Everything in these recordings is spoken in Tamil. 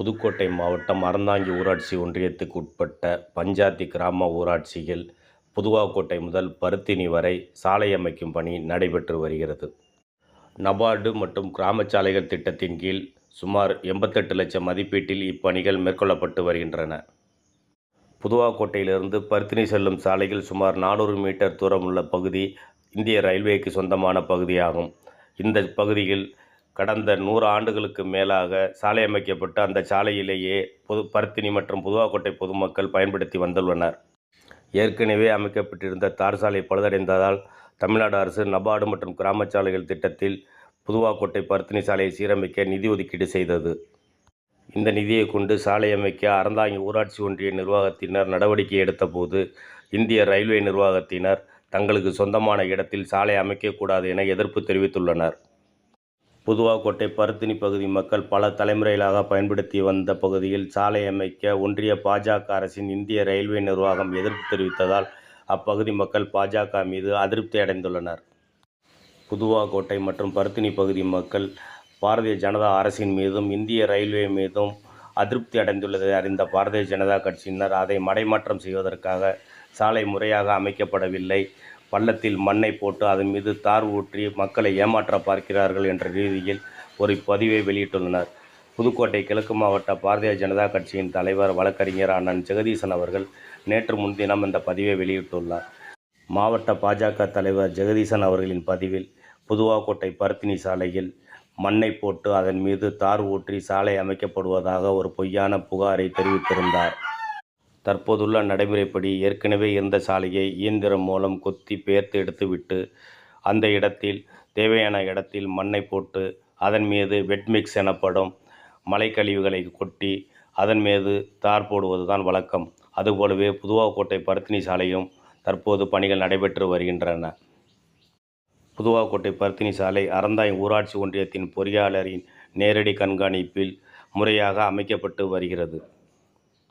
புதுக்கோட்டை மாவட்டம் அறந்தாங்கி ஊராட்சி ஒன்றியத்துக்கு உட்பட்ட பஞ்சாத்தி கிராம ஊராட்சியில் புதுவாக்கோட்டை முதல் பருத்தினி வரை சாலை அமைக்கும் பணி நடைபெற்று வருகிறது. நபார்டு மற்றும் கிராம சாலைகள் திட்டத்தின் கீழ் சுமார் எண்பத்தெட்டு லட்சம் மதிப்பீட்டில் இப்பணிகள் மேற்கொள்ளப்பட்டு வருகின்றன. புதுவாக்கோட்டையிலிருந்து பருத்தினி செல்லும் சாலையில் சுமார் நானூறு மீட்டர் தூரம் உள்ள பகுதி இந்திய ரயில்வேக்கு சொந்தமான பகுதியாகும். இந்த பகுதியில் கடந்த நூறு ஆண்டுகளுக்கு மேலாக சாலை அமைக்கப்பட்டு அந்த சாலையிலேயே பொது பருத்தினி மற்றும் புதுவாக்கோட்டை பொதுமக்கள் பயன்படுத்தி வந்துள்ளனர். ஏற்கனவே அமைக்கப்பட்டிருந்த தார் சாலை பழுதடைந்ததால் தமிழ்நாடு அரசு நபார்டு மற்றும் கிராம சாலைகள் திட்டத்தில் புதுவாக்கோட்டை பருத்தினி சாலையை சீரமைக்க நிதி ஒதுக்கீடு செய்தது. இந்த நிதியை கொண்டு சாலை அமைக்க அறந்தாங்கி ஊராட்சி ஒன்றிய நிர்வாகத்தினர் நடவடிக்கை எடுத்தபோது இந்திய ரயில்வே நிர்வாகத்தினர் தங்களுக்கு சொந்தமான இடத்தில் சாலை அமைக்கக்கூடாது என எதிர்ப்பு தெரிவித்துள்ளனர். புதுவாக்கோட்டை பருத்தினி பகுதி மக்கள் பல தலைமுறைகளாக பயன்படுத்தி வந்த பகுதியில் சாலை அமைக்க ஒன்றிய பாஜக அரசின் இந்திய ரயில்வே நிர்வாகம் எதிர்ப்பு தெரிவித்ததால் அப்பகுதி மக்கள் பாஜக மீது அதிருப்தி அடைந்துள்ளனர். புதுவாக்கோட்டை மற்றும் பருத்தினி பகுதி மக்கள் பாரதிய ஜனதா அரசின் மீதும் இந்திய ரயில்வே மீதும் அதிருப்தி அடைந்துள்ளதை அறிந்த பாரதிய ஜனதா கட்சியினர் அதை மடைமாற்றம் செய்வதற்காக சாலை முறையாக அமைக்கப்படவில்லை. பள்ளத்தில் மண்ணை போட்டு அதன் மீது தார் ஊற்றி மக்களை ஏமாற்ற பார்க்கிறார்கள் என்ற ரீதியில் ஒரு பதிவை வெளியிட்டுள்ளனர். புதுக்கோட்டை கிழக்கு மாவட்ட பாரதிய ஜனதா கட்சியின் தலைவர் வழக்கறிஞர் அண்ணன் ஜெகதீசன் அவர்கள் நேற்று முன்தினம் இந்த பதிவை வெளியிட்டுள்ளார். மாவட்ட பாஜக தலைவர் ஜெகதீசன் அவர்களின் பதிவில் புதுவாக்கோட்டை பருத்தினி சாலையில் மண்ணை போட்டு அதன் மீது தார் ஊற்றி சாலை அமைக்கப்படுவதாக ஒரு பொய்யான புகாரை தெரிவித்திருந்தார். தற்போதுள்ள நடைமுறைப்படி ஏற்கனவே இருந்த சாலையை இயந்திரம் மூலம் கொத்தி பெயர்த்து எடுத்துவிட்டு அந்த இடத்தில் தேவையான இடத்தில் மண்ணை போட்டு அதன் மீது வெட்மிக்ஸ் எனப்படும் மலைக்கழிவுகளை கொட்டி அதன் மீது தார் போடுவது தான் வழக்கம். அதுபோலவே புதுவாக்கோட்டை பருத்தினி சாலையும் தற்போது பணிகள் நடைபெற்று வருகின்றன. புதுவாக்கோட்டை பருத்தினி சாலை அறந்தாய் ஊராட்சி ஒன்றியத்தின் பொறியாளரின் நேரடி கண்காணிப்பில் முறையாக அமைக்கப்பட்டு வருகிறது.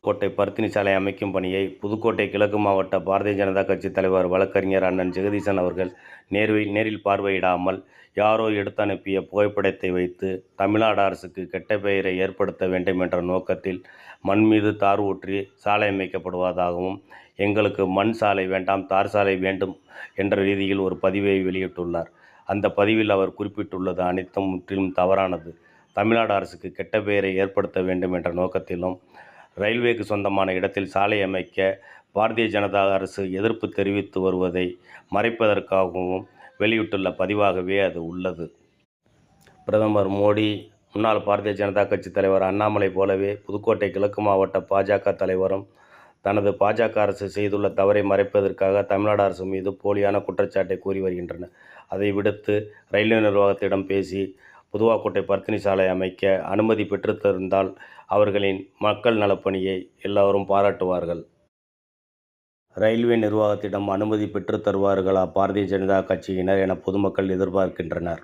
கோட்டை பருத்தினி சாலை அமைக்கும் பணியை புதுக்கோட்டை கிழக்கு மாவட்ட பாரதிய ஜனதா கட்சி தலைவர் வழக்கறிஞர் அண்ணன் ஜெகதீசன் அவர்கள் நேரில் நேரில் பார்வையிடாமல் யாரோ எடுத்து அனுப்பிய புகைப்படத்தை வைத்து தமிழ்நாடு அரசுக்கு கெட்ட பெயரை ஏற்படுத்த வேண்டும் என்ற நோக்கத்தில் மண் மீது தார் ஊற்றி சாலை அமைக்கப்படுவதாகவும் எங்களுக்கு மண் சாலை வேண்டாம் தார் சாலை வேண்டும் என்ற ரீதியில் ஒரு பதிவை வெளியிட்டுள்ளார். அந்த பதிவில் அவர் குறிப்பிட்டுள்ளது அனைத்தும் முற்றிலும் தவறானது. தமிழ்நாடு அரசுக்கு கெட்ட பெயரை ஏற்படுத்த வேண்டும் என்ற நோக்கத்திலும் ரயில்வேக்கு சொந்தமான இடத்தில் சாலை அமைக்க பாரதிய ஜனதா அரசு எதிர்ப்பு தெரிவித்து வருவதை மறைப்பதற்காகவும் வெளியிட்டுள்ள பதிவாகவே அது உள்ளது. பிரதமர் மோடி முன்னாள் பாரதிய ஜனதா கட்சி தலைவர் அண்ணாமலை போலவே புதுக்கோட்டை கிழக்கு மாவட்ட பாஜக தலைவரும் தனது பாஜக அரசு செய்துள்ள தவறை மறைப்பதற்காக தமிழ்நாடு அரசு மீது போலியான குற்றச்சாட்டை கூறி வருகின்றனர். அதை விடுத்து ரயில்வே நிர்வாகத்திடம் பேசி புதுவாக்கோட்டை பர்த்தினி சாலை அமைக்க அனுமதி பெற்றுத்தந்தால் அவர்களின் மக்கள் நலப்பணியை எல்லோரும் பாராட்டுவார்கள். ரயில்வே நிர்வாகத்திடம் அனுமதி பெற்றுத் தருவார்களா பாரதிய ஜனதா கட்சியினர் என பொதுமக்கள் எதிர்பார்க்கின்றனர்.